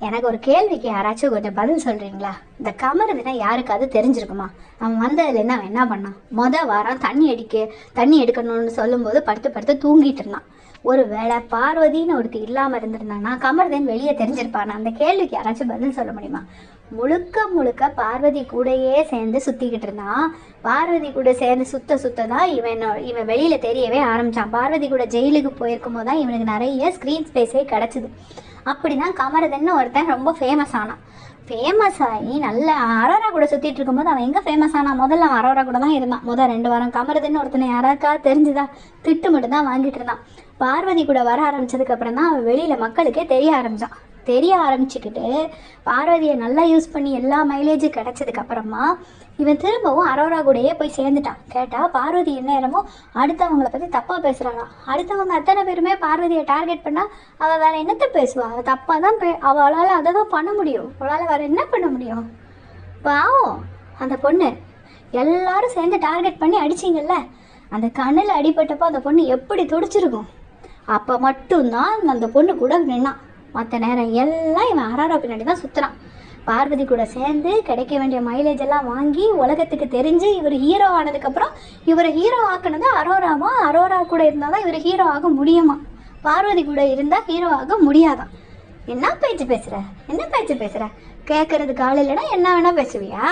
எனக்கு ஒரு கேள்விக்கு யாராச்சும் கொஞ்சம் பதில் சொல்றீங்களா? இந்த கமருதுனா யாருக்காவது தெரிஞ்சிருக்குமா? அவன் வந்ததுலேருந்து அவன் என்ன பண்ணான்? மொத வாரம் தண்ணி அடிக்க தண்ணி எடுக்கணும்னு சொல்லும்போது படுத்து படுத்து தூங்கிட்டு இருந்தான். ஒரு வேளை பார்வதின்னு ஒருத்தி இல்லாமல் இருந்திருந்தானா கமர்தன் வெளியே தெரிஞ்சிருப்பானா? அந்த கேள்விக்கு யாராச்சும் பதில் சொல்ல முடியுமா? முழுக்க முழுக்க பார்வதி கூடையே சேர்ந்து சுற்றிக்கிட்டு இருந்தான். பார்வதி கூட சேர்ந்து சுத்த சுத்த தான் இவன் இவன் வெளியில் தெரியவே ஆரம்பிச்சான். பார்வதி கூட ஜெயிலுக்கு போயிருக்கும் போது தான் இவனுக்கு நிறைய ஸ்க்ரீன் ஸ்பேஸே கிடச்சிது. அப்படி தான் கமரதன்னு ஒருத்தன் ரொம்ப ஃபேமஸ் ஆனான். ஃபேமஸ் ஆகி நல்ல அரோரா கூட சுற்றிட்டு இருக்கும்போது அவன் எங்கே ஃபேமஸ் ஆனா? முதல்ல அவன் அரோரா கூட தான் இருந்தான். முதல் ரெண்டு வாரம் கமரதன்னு ஒருத்தனை யாராக்கா தெரிஞ்சுதா? திட்டு மட்டும் தான் வாங்கிட்டு இருந்தான். பார்வதி கூட வர ஆரம்பிச்சதுக்கு அப்புறம் தான் அவன் வெளியில் மக்களுக்கே தெரிய ஆரம்பிச்சான். தெரிய ஆரம்பிச்சுக்கிட்டு பார்வதியை நல்லா யூஸ் பண்ணி எல்லா மைலேஜும் கிடைச்சதுக்கு அப்புறமா இவன் திரும்பவும் அரோரா கூடயே போய் சேர்ந்துட்டான். கேட்டால் பார்வதி என்ன நேரமோ அடுத்தவங்களை பற்றி தப்பாக பேசுகிறாளா அடுத்தவங்க அத்தனை பேருமே பார்வதியை டார்கெட் பண்ணால் அவள் வேற என்னத்தை பேசுவா? அவள் தப்பாக தான் பே அவளால் அதை தான் பண்ண முடியும். அவளால் வேற என்ன பண்ண முடியும்? பாவம். அந்த பொண்ணு. எல்லாரும் சேர்ந்து டார்கெட் பண்ணி அடிச்சிங்கல்ல? அந்த கண்ணில் அடிபட்டப்போ அந்த பொண்ணு எப்படி துடிச்சிருக்கும்? அப்போ மட்டும்தான் அந்த பொண்ணு கூட நின்னான் மற்ற நேரம் எல்லாம் இவன் அராரா பின்னாடி தான் சுற்றுறான் பார்வதி கூட சேர்ந்து கிடைக்க வேண்டிய மைலேஜ் எல்லாம் வாங்கி உலகத்துக்கு தெரிஞ்சு இவர் ஹீரோ ஆனதுக்கப்புறம் இவரை ஹீரோ ஆக்குனது அரோராமா அரோரா கூட இருந்தால் தான் இவர் ஹீரோ ஆக முடியுமா? பார்வதி கூட இருந்தால் ஹீரோ ஆக முடியாதான் என்ன பேச்சு பேசுகிற என்ன பேச்சு பேசுகிற கேட்கறதுக்கு ஆள் இல்லைன்னா என்ன வேணால் பேசுவியா?